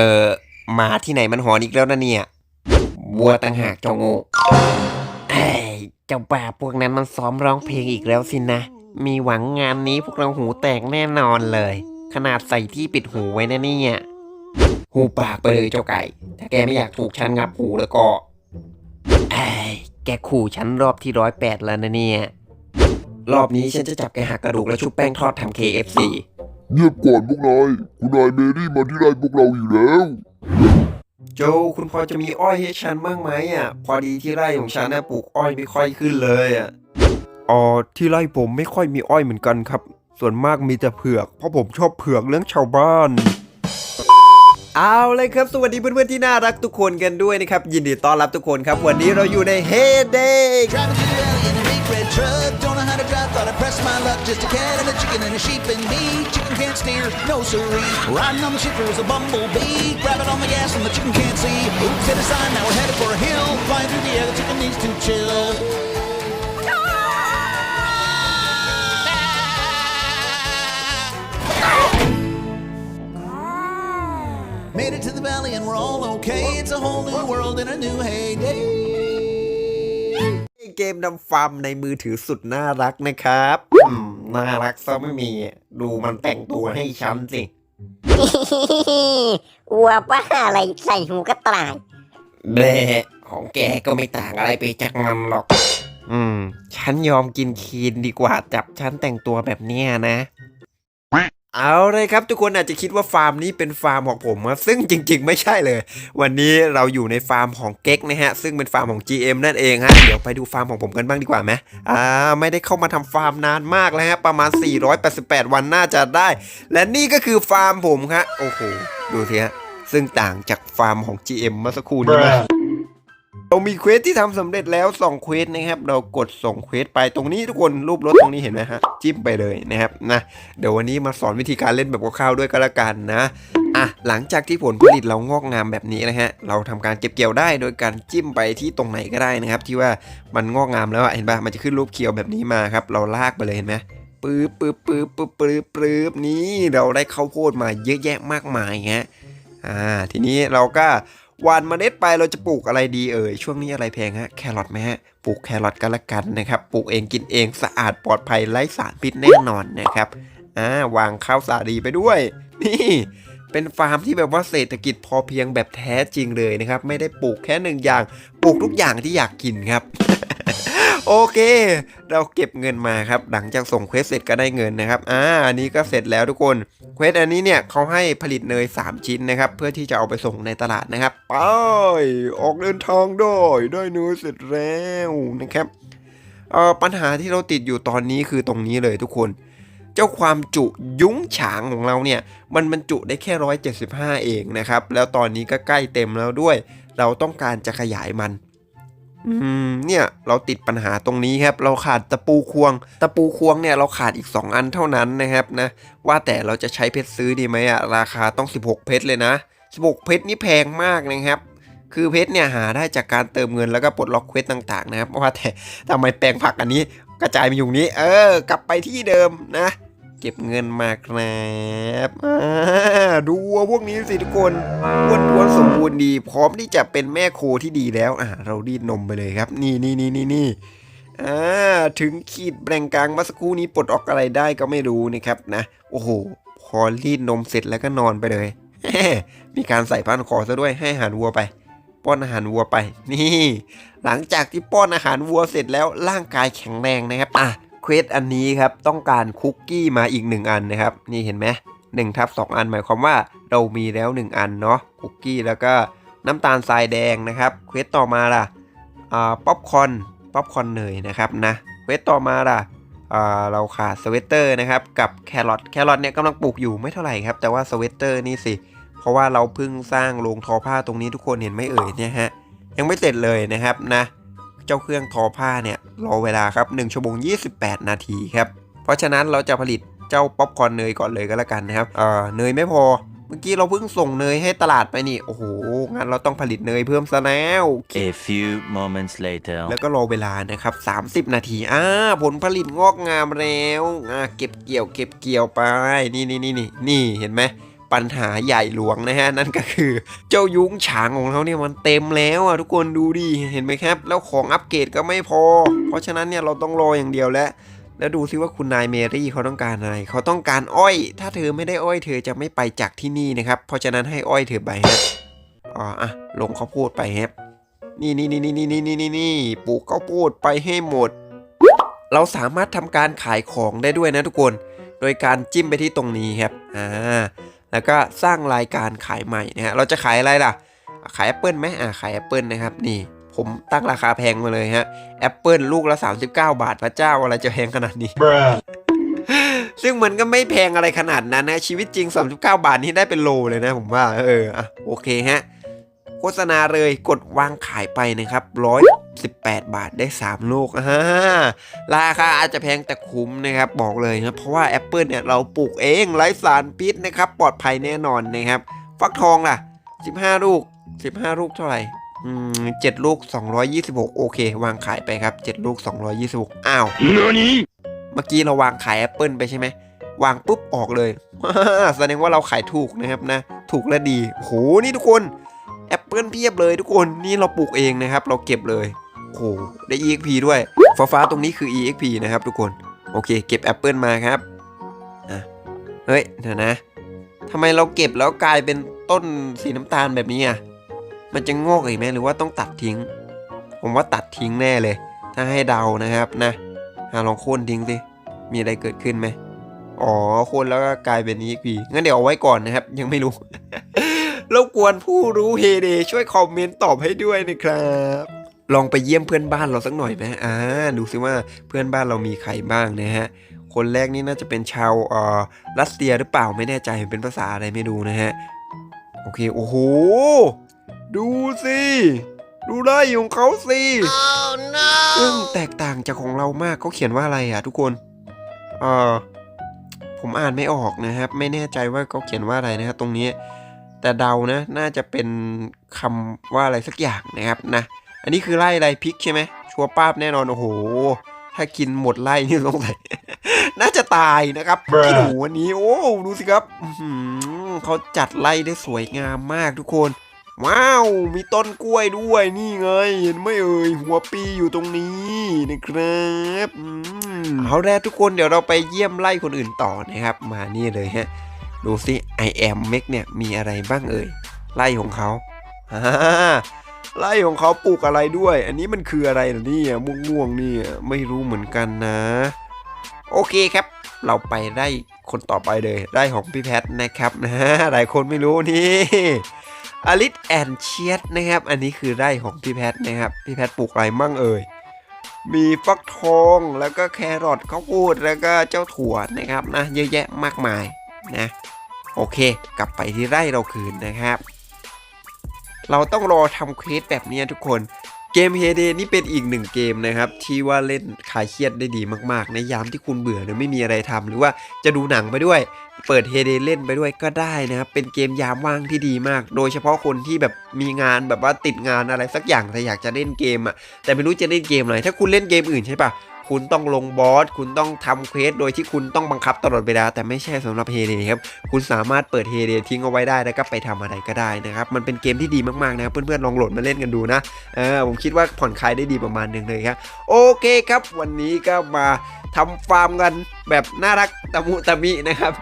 ออหมาที่ไหนมันหอนอีกแล้วนะเนี่ยวัวต่างหากเจ้าโง่เอ้ยเจ้าป่าพวกนั้นมันซ้อมร้องเพลงอีกแล้วสินะ มีหวังงานนี้พวกเราหูแตกแน่นอนเลย ขนาดใส่ที่ปิดหูไว้นะเนี่ยหูปากไปเลยเจ้าไก่ ถ้าแกไม่อยากถูกฉันงับหูแล้วก็เอ้ยแกขู่ฉันรอบที่ร้อยแปดแล้วนะเนี่ย รอบนี้ฉันจะจับแกหักกระดูกแล้วชุบแป้งทอดทำ KFC เงียบก่อนพวกนาย คุณนายเมรี่มาที่ไรพวกเราอยู่แล้ว โจคุณพอจะมีอ้อยให้ฉันบ้างไหมอะ พอดีที่ไร่ของฉันน่ะปลูกอ้อยไม่ค่อยขึ้นเลยอะอ๋อที่ไร่ผมไม่ค่อยมีอ้อยเหมือนกันครับ ส่วนมากมีแต่เผือก เพราะผมชอบเผือกเรื่องชาวบ้าน เอาเลยครับ สวัสดีเพื่อนๆที่น่ารักทุกคนกันด้วยนะครับ ยินดีต้อนรับทุกคนครับ วันนี้เราอยู่ใน Hey Day Driving through the the valley and we're all okay. It's a whole new world in a new heyday. เกมนำฟาร์มในมือถือสุดน่ารักนะครับอืมน่ารักซะไม่มี ดูมันแต่งตัวให้ฉันสิวัวป้าอะไรใส่หูกระต่ายแบะของแกก็ไม่ต่างอะไรไปจากมันหรอก อืม ฉันยอมกินคีนดีกว่าจับฉันแต่งตัวแบบเนี้ยนะ เอาเลยครับทุกคนอาจจะคิดว่าฟาร์มนี้เป็นฟาร์มของผมนะซึ่งจริง ๆ ไม่ใช่เลย วันนี้เราอยู่ในฟาร์มของเก๊กนะฮะ ซึ่งเป็นฟาร์มของ GM นั่นเองฮะเดี๋ยวไปดูฟาร์มของผมกันบ้างดีกว่าไหมอ่าไม่ได้เข้ามาทำฟาร์มนานมากแล้วฮะประมาณ 488 วันน่าจะได้ และนี่ก็คือฟาร์มผมครับโอ้โหดูสิฮะซึ่งต่างจากฟาร์มของ GM เมื่อสักครู่นี้มาก เรามีเควสที่ทำสำเร็จแล้ว2เควสนะครับ เรากดส่งเควสไปตรงนี้ทุกคนรูปรถตรงนี้เห็นไหมฮะจิ้มไปเลยนะครับนะเดี๋ยววันนี้มาสอนวิธีการเล่นแบบคร่าวๆด้วยก็แล้วกันนะอะหลังจากที่ผลผลิตเรางอกงามแบบนี้นะฮะเราทำการเก็บเกี่ยวได้โดยการจิ้มไปที่ตรงไหนก็ได้นะครับ ที่ว่ามันงอกงามแล้วเห็นปะมันจะขึ้นรูปเขียวแบบนี้มาครับ เราลากไปเลยเห็นไหมปื๊บปื๊บปื๊บปื๊บปื๊บปื๊บนี่เราได้ข้าวโพดมาเยอะแยะมากมายฮะอ่าทีนี้เราก็ หวานเมล็ดไปเราจะปลูกอะไรดีเอ่ยช่วงนี้อะไรแพงฮะแครอทไหมฮะปลูกแครอทกันละกันนะครับปลูกเองกินเองสะอาดปลอดภัยไร้สารพิษแน่นอนนะครับอ่าวางข้าวสาลีไปด้วย นี่เป็นฟาร์มที่แบบว่าเศรษฐกิจพอเพียงแบบแท้จริงเลยนะครับ ไม่ได้ปลูกแค่หนึ่งอย่าง ปลูกทุกอย่างที่อยากกินครับ โอเค เราเก็บเงินมาครับ หลังจากส่งเควสเสร็จก็ได้เงินนะครับ อ่า อันนี้ก็เสร็จแล้วทุกคน เควสอันนี้เนี่ยเขาให้ผลิตเนย 3 ชิ้นนะครับ เพื่อที่จะเอาไปส่งในตลาดนะครับ ไป ออกเดินทางได้ได้เนยเสร็จแล้วนะครับ เอ่อ ปัญหาที่เราติดอยู่ตอนนี้คือตรงนี้เลยทุกคนเจ้าความจุยุ้งฉางของเราเนี่ย มันบรรจุได้แค่ 175 เองนะครับ แล้วตอนนี้ก็ใกล้เต็มแล้วด้วย เราต้องการจะขยายมัน อืมเนี่ยเราติดปัญหาตรงนี้ครับ เราขาดตะปูควง ตะปูควงเนี่ยเราขาดอีก 2 อันเท่านั้นนะครับนะ ว่าแต่เราจะใช้เพชรซื้อดีไหมอะราคาต้อง 16 เพชรเลยนะ 16 เพชรนี่แพงมากนะครับ คือเพชรเนี่ยหาได้จากการเติมเงินแล้วก็ปลดล็อกเควสต่างๆนะครับว่าแต่ทำไมแปลงผักอันนี้กระจายมาอยู่นี้ เออ กลับไปที่เดิมนะ เก็บเงินมาครับอ่า ดูวัวพวกนี้สิทุกคนอ้วนท้วนสมบูรณ์ดี พร้อมที่จะเป็นแม่โคที่ดีแล้วอ่าเรารีดนมไปเลยครับ นี่นี่นี่นี่นี่อ่าถึงขีดแบ่งกลางมื่อสักครู่นี้ปลดออกอะไรได้ก็ไม่รู้นะครับนะโอ้โหพอรีดนมเสร็จแล้วก็นอนไปเลยมีการใส่พันคอซะด้วยให้อาหารวัวไป ป้อนอาหารวัวไป นี่ หลังจากที่ป้อนอาหารวัวเสร็จแล้วร่างกายแข็งแรงนะครับอะเควสอันนี้ครับต้องการคุกกี้มาอีก1อันนะครับ นี่เห็นไหม หนึ่งทับสองอัน หมายความว่าเรามีแล้ว 1 อันเนาะคุกกี้แล้วก็น้ำตาลทรายแดงนะครับเควสต่อมาล่ะป๊อปคอนป๊อปคอนเนยนะครับนะเควสต่อมาล่ะเราขาดสเวตเตอร์นะครับกับแครอทแครอทเนี่ยกำลังปลูกอยู่ไม่เท่าไหร่ครับ แต่ว่าสเวตเตอร์นี่สิ เพราะว่าเราเพิ่งสร้างโรงทอผ้าตรงนี้ทุกคนเห็นไหมเอ่ยเนี่ยฮะยังไม่เสร็จเลยนะครับนะเจ้าเครื่องทอผ้าเนี่ยรอเวลาครับ1ชั่วโมง 28 นาทีครับเพราะฉะนั้นเราจะผลิต เจ้าป๊อปคอร์นเนยก่อนเลยก็แล้วกันนะครับเอ่อเนยไม่พอเมื่อกี้เราเพิ่งส่งเนยให้ตลาดไปนี่ โอ้โห งั้นเราต้องผลิตเนยเพิ่มซะแล้ว A few moments later. แล้วก็รอเวลานะครับ 30 นาที อ่า ผลผลิตงอกงามแล้ว อ่า เก็บเกี่ยว เก็บเกี่ยวไป นี่นี่นี่นี่นี่เห็นไหม ปัญหาใหญ่หลวงนะฮะ นั่นก็คือ เจ้ายุ้งฉางของเราเนี่ยมันเต็มแล้วอะทุกคนดูดิ เห็นไหมครับ แล้วของอัปเกรดก็ไม่พอ เพราะฉะนั้นเนี่ยเราต้องรออย่างเดียวแล้ว แล้วดูซิว่าคุณนายเมรี่เขาต้องการอะไร เขาต้องการอ้อย ถ้าเธอไม่ได้อ้อยเธอจะไม่ไปจากที่นี่นะครับ เพราะฉะนั้นให้อ้อยเธอไปฮะอ๋ออะลงข้าวโพดไปครับนี่นี่นี่นี่นี่นี่นี่นี่ปลูกข้าวโพดไปให้หมด เราสามารถทำการขายของได้ด้วยนะทุกคน โดยการจิ้มไปที่ตรงนี้ครับอ่าแล้วก็สร้างรายการขายใหม่นะฮะเราจะขายอะไรล่ะ ขายแอปเปิลไหมอ่าขายแอปเปิลนะครับนี่ ผมตั้งราคาแพงมาเลยฮะแอปเปิลลูกละ 39 บาทพระเจ้าอะไรจะแพงขนาดนี้ ซึ่งมันก็ไม่แพงอะไรขนาดนั้นนะ ชีวิตจริง 39 บาทนี่ได้เป็นโลเลยนะผมว่า เอออะโอเคฮะ โฆษณาเลยกดวางขายไปนะครับ118 บาทได้ 3 ลูกอ่าราคาอาจจะแพงแต่คุ้มนะครับ บอกเลยนะเพราะว่าแอปเปิลเนี่ยเราปลูกเองไร้สารพิษนะครับ ปลอดภัยแน่นอนนะครับ ฟักทองล่ะ 15 ลูก 15 ลูกเท่าไหร่อืม เจ็ดลูก 226 โอเค วางขายไปครับ 7 ลูก 226 อ้าวเมื่อกี้เราวางขายแอปเปิลไปใช่ไหม วางปุ๊บออกเลยแสดงว่าเราขายถูกนะครับนะ ถูกและดีโหนี่ทุกคนแอปเปิลเพียบเลยทุกคนนี่เราปลูกเองนะครับ เราเก็บเลยโหได้ EXP ด้วยฟ้าฟ้าๆตรงนี้คือ EXP นะครับทุกคนโอเค เก็บแอปเปิลมาครับอะเฮ้ยเดี๋ยวนะทำไมเราเก็บแล้วกลายเป็นต้นสีน้ำตาลแบบนี้อะ มันจะงอกอีกไหมหรือว่าต้องตัดทิ้ง ผมว่าตัดทิ้งแน่เลย ถ้าให้เดานะครับนะลองโค่นทิ้งสิมีอะไรเกิดขึ้นไหมอ๋อโคนแล้วก็กลายเป็น EXP งั้นเดี๋ยวเอาไว้ก่อนนะครับ ยังไม่รู้รบกวนผู้รู้เฮเดช่วยคอมเมนต์ตอบให้ด้วยนะครับ ลองไปเยี่ยมเพื่อนบ้านเราสักหน่อยไหมอ่าดูซิว่าเพื่อนบ้านเรามีใครบ้างนะฮะคนแรกนี่น่าจะเป็นชาวเอ่อรัสเซียหรือเปล่าไม่แน่ใจเป็นภาษาอะไรไม่รู้นะฮะ โอเค โอ้โห ดูสิ ดูได้ของเขาสิซึ่งแตกต่างจากของเรามากเขาเขียนว่าอะไรอะทุกคน เออผมอ่านไม่ออกนะครับ ไม่แน่ใจว่าเขาเขียนว่าอะไรนะครับตรงนี้ แต่เดานะ น่าจะเป็นคำว่าอะไรสักอย่างนะครับนะ อันนี้คือไล่อะไรพริกใช่ไหมชัวร์ป้าบแน่นอนโอ้โห ถ้ากินหมดไล่นี่สงสัยน่าจะตายนะครับพี่หนูวันนี้ โอ้ดูสิครับอื้อหือเขาจัดไล่ได้สวยงามมากทุกคน ว้าว มีต้นกล้วยด้วยนี่ไง เห็นไหมเอ่ยหัวปีอยู่ตรงนี้นะครับอเอาแล้วทุกคนเดี๋ยวเราไปเยี่ยมไล่คนอื่นต่อนะครับ มานี่เลยฮะ ดูสิ I am Mac เนี่ยมีอะไรบ้างเอ่ยไล่ของเขาไล่ของเขาปลูกอะไรด้วย อันนี้มันคืออะไรนี่ม่วงๆนี่ไม่รู้เหมือนกันนะ โอเคครับ เราไปได้คนต่อไปเลย ได้ของพี่แพทนะครับนะหลายคนไม่รู้นี่ อลิสแอนเชียดนะครับ อันนี้คือไร่ของพี่แพทนะครับ พี่แพทปลูกอะไรมั่งเอ่ย มีฟักทอง แล้วก็แครอทข้าวโพดแล้วก็เจ้าถั่วนะครับนะ เยอะแยะมากมายนะ โอเค กลับไปที่ไร่เราคืนนะครับ เราต้องรอทำเควสแบบนี้ทุกคน เกม h ฮเดนี่เป็นอีกหนึ่งเกมนะครับ ที่ว่าเล่นคลายเครียดได้ดีมากๆ ในยามที่คุณเบื่อหรือไม่มีอะไรทำหรือว่าจะดูหนังไปด้วย เปิด h ฮเดเล่นไปด้วยก็ได้นะครับ เป็นเกมยามว่างที่ดีมาก โดยเฉพาะคนที่แบบมีงานแบบว่าติดงานอะไรสักอย่างแต่อยากจะเล่นเกมอะแต่ไม่รู้จะเล่นเกมอะไรถ้าคุณเล่นเกมอื่นใช่ปะคุณต้องลงบอส คุณต้องทำเควส โดยที่คุณต้องบังคับตลอดเวลา แต่ไม่ใช่สำหรับเฮเดครับ คุณสามารถเปิดเฮเดทิ้งเอาไว้ได้ แล้วก็ไปทำอะไรก็ได้นะครับ มันเป็นเกมที่ดีมากๆนะครับ เพื่อนๆ ลองโหลดมาเล่นกันดูนะ เออ ผมคิดว่าผ่อนคลายได้ดีประมาณหนึ่งเลยครับ โอเคครับ วันนี้ก็มา ทำฟาร์มกันแบบน่ารักตะมุตะมินะครับ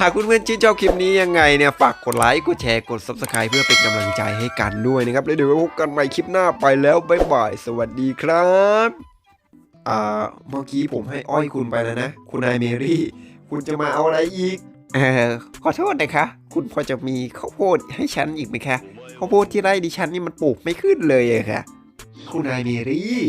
หากคุณเพื่อนชื่นชอบคลิปนี้ยังไงเนี่ยฝากกดไลค์กดแชร์กด subscribe เพื่อเป็นกำลังใจให้กันด้วยนะครับแล้วเดี๋ยวพบกันใหม่คลิปหน้าไปแล้วบ๊ายบายสวัสดีครับอ่าเมื่อกี้ผมให้อ้อยคุณไปแล้วนะ คุณนายเมรี่ คุณจะมาเอาอะไรอีกเออขอโทษนะคะ คุณพอจะมีข้าวโพดให้ฉันอีกไหมคะข้าวโพดที่ไร่ดิฉันนี่มันปลูกไม่ขึ้นเลยอะค่ะ คุณนายเมรี่